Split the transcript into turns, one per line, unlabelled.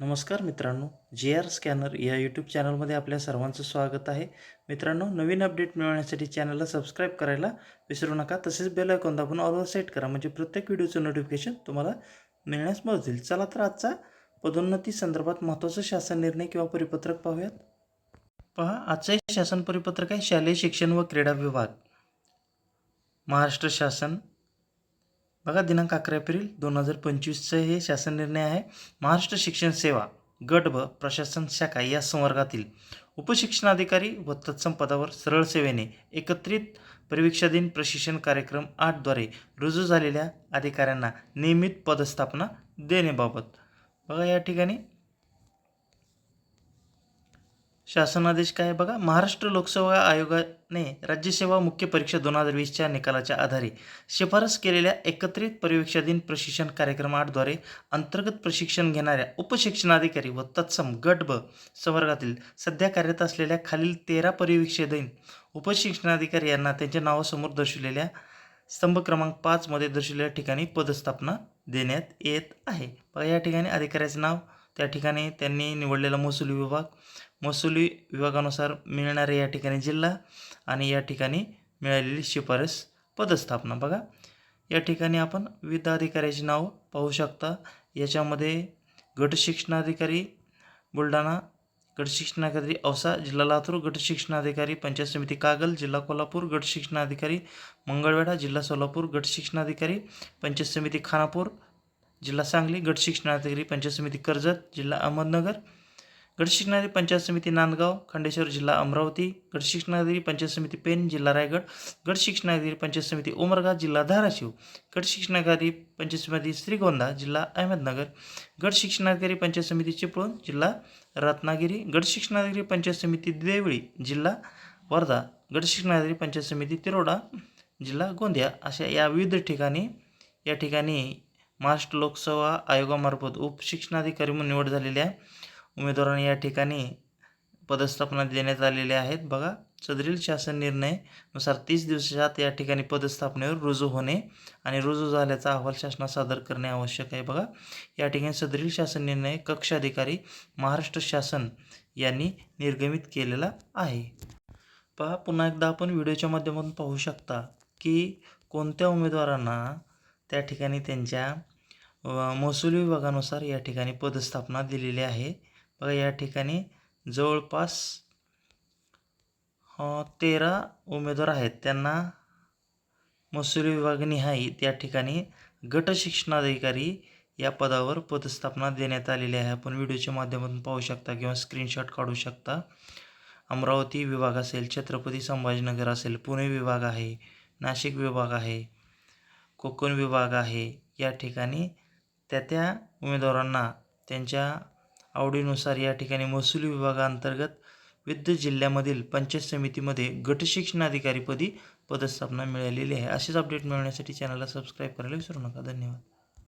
नमस्कार मित्रांनो जे आर स्कॅनर या यूट्यूब चॅनलमध्ये आपल्या सर्वांचं स्वागत आहे. मित्रांनो नवीन अपडेट मिळवण्यासाठी चॅनलला सबस्क्राईब करायला विसरू नका. तसेच बेल आयकॉन दाबून ऑलवर सेट करा. म्हणजे प्रत्येक व्हिडिओचं नोटिफिकेशन तुम्हाला मिळण्यास मदत होईल. चला तर आजचा पदोन्नती संदर्भात महत्त्वाचा शासन निर्णय किंवा परिपत्रक पाहूयात. पहा आजचं हे शासन परिपत्रक आहे शालेय शिक्षण व क्रीडा विभाग. महाराष्ट्र शासन बघा दिनांक अकरा एप्रिल दोन हजार पंचवीसचं हे शासन निर्णय आहे. महाराष्ट्र शिक्षण सेवा गट ब प्रशासन शाखा या संवर्गातील उपशिक्षणाधिकारी व तत्सम पदावर सरळ सेवेने एकत्रित परीक्षाधीन प्रशिक्षण कार्यक्रम आठद्वारे रुजू झालेल्या अधिकाऱ्यांना नियमित पदस्थापना देण्याबाबत. बघा या ठिकाणी शासनादेश काय बघा? महाराष्ट्र लोकसेवा आयोगाने राज्यसेवा मुख्य परीक्षा दोन हजार वीसच्या निकालाच्या आधारे शिफारस केलेल्या एकत्रित पर्यवेक्षाधीन प्रशिक्षण कार्यक्रमाद्वारे अंतर्गत प्रशिक्षण घेणाऱ्या उपशिक्षणाधिकारी व तत्सम गट ब संवर्गातील सध्या कार्यरत असलेल्या खालील तेरा पर्यवेक्षाधीन उपशिक्षणाधिकारी यांना त्यांच्या नावासमोर दर्शवलेल्या स्तंभ क्रमांक पाचमध्ये दर्शवलेल्या ठिकाणी पदस्थापना देण्यात येत आहे. बघा या ठिकाणी अधिकाऱ्याचं नाव त्या ठिकाणी त्यांनी निवडलेला महसुली विभाग. महसुली विभागानुसार मिळणारे या ठिकाणी जिल्हा आणि या ठिकाणी मिळालेली शिफारस पदस्थापना. बघा या ठिकाणी आपण विविध अधिकाऱ्याची नाव पाहू शकता. याच्यामध्ये गटशिक्षणाधिकारी बुलढाणा गटशिक्षणाधिकारी औसा जिल्हा लातूर गटशिक्षणाधिकारी पंचायत समिती कागल जिल्हा कोल्हापूर गटशिक्षणाधिकारी मंगळवेढा जिल्हा सोलापूर गटशिक्षणाधिकारी पंचायत समिती खानापूर जिल्हा सांगली गट शिक्षणाधिकारी पंचायत समिती कर्जत जिल्हा अहमदनगर. गट शिक्षणाधिकारी पंचायत समिती नांदगाव खंडेश्वर जिल्हा अमरावती. गट शिक्षणाधिकारी पंचायत समिती पेन जिल्हा रायगड. गट शिक्षणाधिकारी पंचायत समिती उमरगा जिल्हा धाराशिव. गट शिक्षणाधिकारी पंचायत समिती श्रीगोंदा जिल्हा अहमदनगर. गट शिक्षणाधिकारी पंचायत समिती चिपळूण जिल्हा रत्नागिरी. गट शिक्षणाधिकारी पंचायत समिती देवळी जिल्हा वर्धा. गट शिक्षणाधिकारी पंचायत समिती तिरोडा जिल्हा गोंदिया. अशा या विविध ठिकाणी या ठिकाणी महाराष्ट्र लोकसेवा आयोगामार्फत उपशिक्षणाधिकारी म्हणून निवड झालेल्या उमेदवारांना या ठिकाणी पदस्थापना देण्यात आलेल्या आहेत. बघा सदरील शासन निर्णयनुसार तीस दिवसात या ठिकाणी पदस्थापनेवर रुजू होणे आणि रुजू झाल्याचा अहवाल शासनास सादर करणे आवश्यक आहे. बघा या ठिकाणी सदरील शासन निर्णय कक्ष अधिकारी महाराष्ट्र शासन यांनी निर्गमित केलेला आहे. पहा पुन्हा एकदा आपण व्हिडिओच्या माध्यमातून पाहू शकता की कोणत्या उमेदवारांना त्या ठिकाणी त्यांच्या महसूल विभागानुसार या ठिकाणी पदस्थापना दिलेली आहे. बघा या ठिकाणी जवळपास तेरा उमेदवार आहेत. त्यांना महसूल विभागनिहाय त्या ठिकाणी गट शिक्षणाधिकारी या पदावर पदस्थापना देण्यात आलेली आहे. आपण व्हिडिओच्या माध्यमातून पाहू शकता किंवा स्क्रीनशॉट काढू शकता. अमरावती विभाग असेल छत्रपती संभाजीनगर असेल पुणे विभाग आहे नाशिक विभाग आहे कोकण विभाग आहे. या ठिकाणी त्या त्या उमेदवारांना त्यांच्या आवडीनुसार या ठिकाणी महसूल विभागाअंतर्गत विविध जिल्ह्यामधील पंचायत समितीमध्ये गट शिक्षणाधिकारीपदी पदस्थापना मिळालेली आहे. असेच अपडेट मिळवण्यासाठी चॅनलला सबस्क्राईब करायला विसरू नका. धन्यवाद.